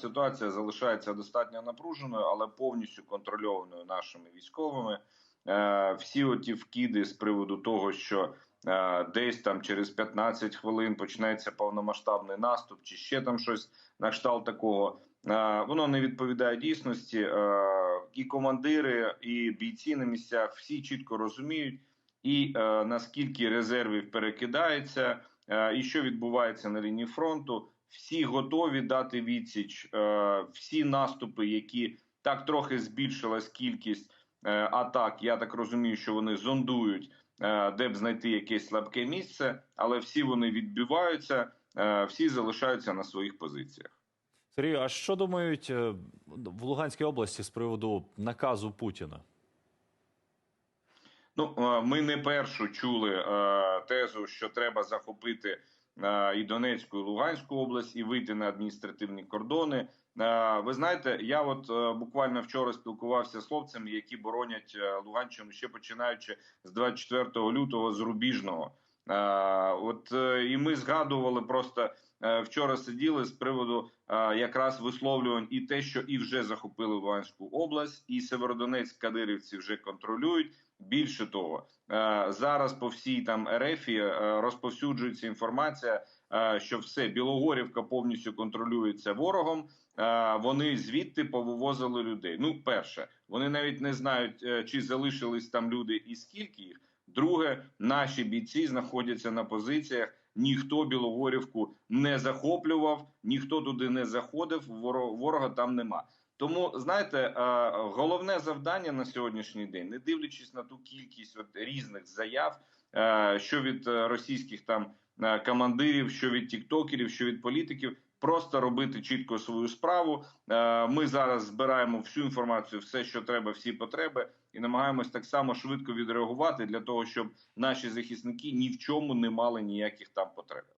Ситуація залишається достатньо напруженою, але повністю контрольованою нашими військовими. Е, Всі оті вкиди з приводу того, що е, десь там через 15 хвилин почнеться повномасштабний наступ, чи ще там щось на кшталт такого. е, Воно не відповідає дійсності. І командири, і бійці на місцях всі чітко розуміють, і наскільки резервів перекидається, і що відбувається на лінії фронту. Всі готові дати відсіч. Е, всі наступи, які так трохи збільшилась кількість е, атак. Я так розумію, що вони зондують, е, де б знайти якесь слабке місце, але всі вони відбиваються, всі залишаються на своїх позиціях. Сергію, а що думають в Луганській області з приводу наказу Путіна? Ну, ми не першу чули тезу, що треба захопити і Донецьку, і Луганську область, і вийти на адміністративні кордони. Е, ви знаєте, я от е, буквально вчора спілкувався з хлопцями, які боронять е, Луганщину ще починаючи з 24 лютого з Рубіжного. От е, і ми згадували просто е, вчора сиділи з приводу е, якраз висловлювань і те, що і вже захопили Луганську область, і Северодонецьк кадирівці вже контролюють. Більше того, зараз по всій там РФ розповсюджується інформація, що все Білогорівка повністю контролюється ворогом. Вони звідти повивозили людей. Ну, перше, вони навіть не знають, чи залишились там люди і скільки їх. Друге, наші бійці знаходяться на позиціях. Ніхто Білогорівку не захоплював, ніхто туди не заходив. воро- Ворога там нема. Тому знаєте, е, головне завдання на сьогоднішній день, не дивлячись на ту кількість от різних заяв, е, що від російських там е, командирів, що від тіктокерів, що від політиків, просто робити чітко свою справу. Е, Ми зараз збираємо всю інформацію, все, що треба, всі потреби, і намагаємось так само швидко відреагувати для того, щоб наші захисники ні в чому не мали ніяких там потреб.